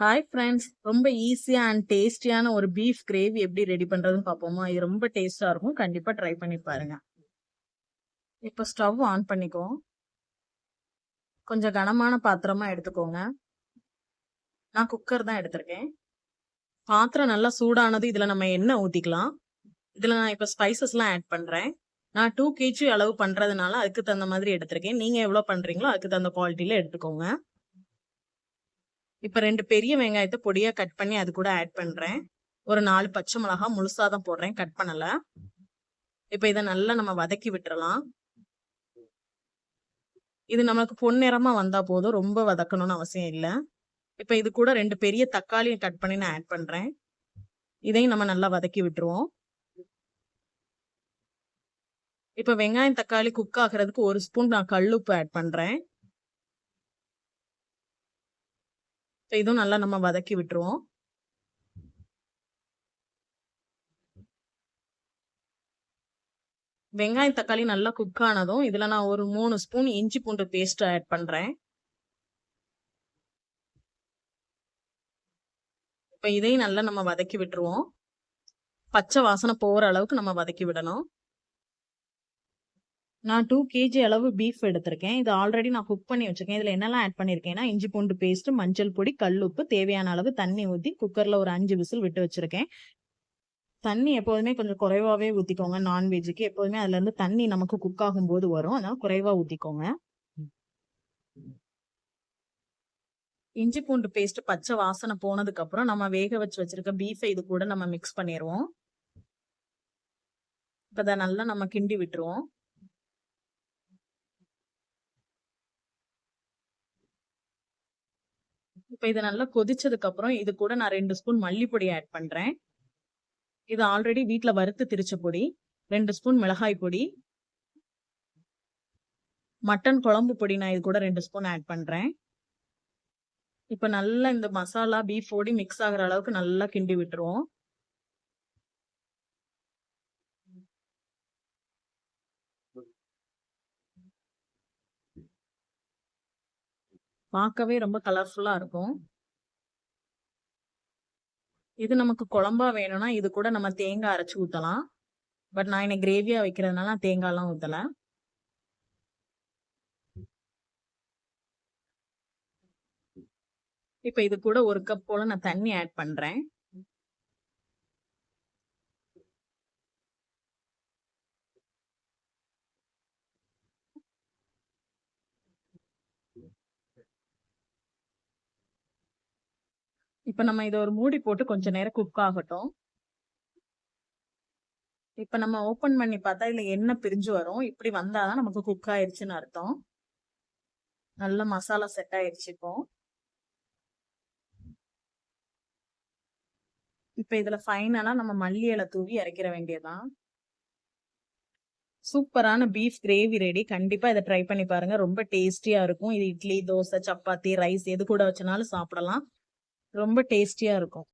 Hi friends ரொம்ப ஈஸியாக and டேஸ்டியான ஒரு பீஃப் கிரேவி எப்படி ரெடி பண்ணுறதுன்னு பார்ப்போமா இது ரொம்ப டேஸ்டாக இருக்கும். கண்டிப்பாக ட்ரை பண்ணி பாருங்க. இப்போ ஸ்டவ் ஆன் பண்ணிக்குவோம் கொஞ்சம் கனமான பாத்திரமாக எடுத்துக்கோங்க. நான் குக்கர் தான் எடுத்திருக்கேன். பாத்திரம் நல்லா சூடானது இதில் நம்ம எண்ணெய் ஊற்றிக்கலாம் இதில் நான் இப்போ ஸ்பைசஸ்லாம் ஆட் பண்ணுறேன் நான் டூ கேஜி அளவு பண்ணுறதுனால அதுக்கு தகுந்த மாதிரி எடுத்திருக்கேன். நீங்கள் எவ்வளோ பண்ணுறீங்களோ அதுக்கு தகுந்த குவாலிட்டியில் எடுத்துக்கோங்க. இப்போ ரெண்டு பெரிய வெங்காயத்தை பொடியாக கட் பண்ணி அது கூட ஆட் பண்ணுறேன் ஒரு நாலு பச்சை மிளகா முழுசாதான் போடுறேன் கட் பண்ணலை. இப்போ இதை நல்லா நம்ம வதக்கி விட்டுறலாம். இது நமக்கு பொன்னிறமாக வந்தால் போதும் ரொம்ப வதக்கணும்னு அவசியம் இல்லை. இப்போ இது கூட ரெண்டு பெரிய தக்காளியை கட் பண்ணி நான் ஆட் பண்ணுறேன் இதையும் நம்ம நல்லா வதக்கி விட்டுருவோம். இப்போ வெங்காயம் தக்காளி குக் ஆகிறதுக்கு ஒரு ஸ்பூன் நான் கல் உப்பு ஆட் பண்ணுறேன் ஸோ இதுவும் நல்லா நம்ம வதக்கி விட்டுருவோம். வெங்காயம் தக்காளி நல்லா குக் ஆனதும் இதுல நான் ஒரு மூணு ஸ்பூன் இஞ்சி பூண்டு பேஸ்ட் ஆட் பண்றேன். இப்ப இதையும் நல்லா நம்ம வதக்கி விட்டுருவோம். பச்சை வாசனை போற அளவுக்கு நம்ம வதக்கி விடணும். நான் டூ கேஜி அளவு பீஃப் எடுத்திருக்கேன். இது ஆல்ரெடி நான் குக் பண்ணி வச்சிருக்கேன். இதில் என்னெல்லாம் ஆட் பண்ணியிருக்கேன்னா இஞ்சி பூண்டு பேஸ்ட் மஞ்சள் பொடி கல்லுப்பு தேவையான அளவு தண்ணி ஊற்றி குக்கரில் ஒரு அஞ்சு விசில் விட்டு வச்சிருக்கேன். தண்ணி எப்போதுமே கொஞ்சம் குறைவாகவே ஊற்றிக்கோங்க நான்வெஜ்ஜுக்கு எப்போதுமே அதுலேருந்து தண்ணி நமக்கு குக் ஆகும்போது வரும். அதனால் குறைவாக ஊற்றிக்கோங்க இஞ்சி பூண்டு பேஸ்ட் பச்சை வாசனை போனதுக்கப்புறம் நம்ம வேக வச்சு வச்சிருக்க பீஃபை இது கூட நம்ம மிக்ஸ் பண்ணிடுவோம் இப்போ நல்லா நம்ம கிண்டி விட்டுருவோம். இப்போ இதை நல்லா கொதிச்சதுக்கு அப்புறம் இது கூட நான் ரெண்டு ஸ்பூன் மல்லிப்பொடி ஆட் பண்றேன். இது ஆல்ரெடி வீட்டில் வறுத்து திரிச்ச பொடி ரெண்டு ஸ்பூன் மிளகாய் பொடி மட்டன் குழம்பு பொடி நான் இது கூட ரெண்டு ஸ்பூன் ஆட் பண்றேன். இப்போ நல்லா இந்த மசாலா பீஃப் பொடி மிக்ஸ் ஆகுற அளவுக்கு நல்லா கிண்டி விட்டுருவோம். பார்க்கவே ரொம்ப கலர்ஃபுல்லாக இருக்கும். இது நமக்கு குழம்பா வேணும்னா இது கூட நம்ம தேங்காய் அரைச்சி ஊற்றலாம் பட் நான் இன்னைக்கு கிரேவியாக வைக்கிறதுனால நான் தேங்காய்லாம் ஊற்றலை இப்போ இது கூட ஒரு கப் போல் நான் தண்ணி ஆட் பண்ணுறேன் இப்ப நம்ம இதை ஒரு மூடி போட்டு கொஞ்ச நேரம் குக் ஆகட்டும். இப்ப நம்ம ஓபன் பண்ணி பார்த்தா இதுல எண்ணெய் பிரிஞ்சு வரும். இப்படி வந்தாதான் நமக்கு குக் ஆயிடுச்சுன்னு அர்த்தம். நல்ல மசாலா செட் ஆயிடுச்சு இப்போ. இப்ப இதுல ஃபைனலா நம்ம மல்லி இலை தூவி இறக்கிற வேண்டியதான் சூப்பரான பீஃப் கிரேவி ரெடி கண்டிப்பா இதை ட்ரை பண்ணி பாருங்க. ரொம்ப டேஸ்டியா இருக்கும். இது இட்லி தோசை சப்பாத்தி ரைஸ் எது கூட வச்சனாலும் சாப்பிடலாம். ரொம்ப டேஸ்டியாக இருக்கும்.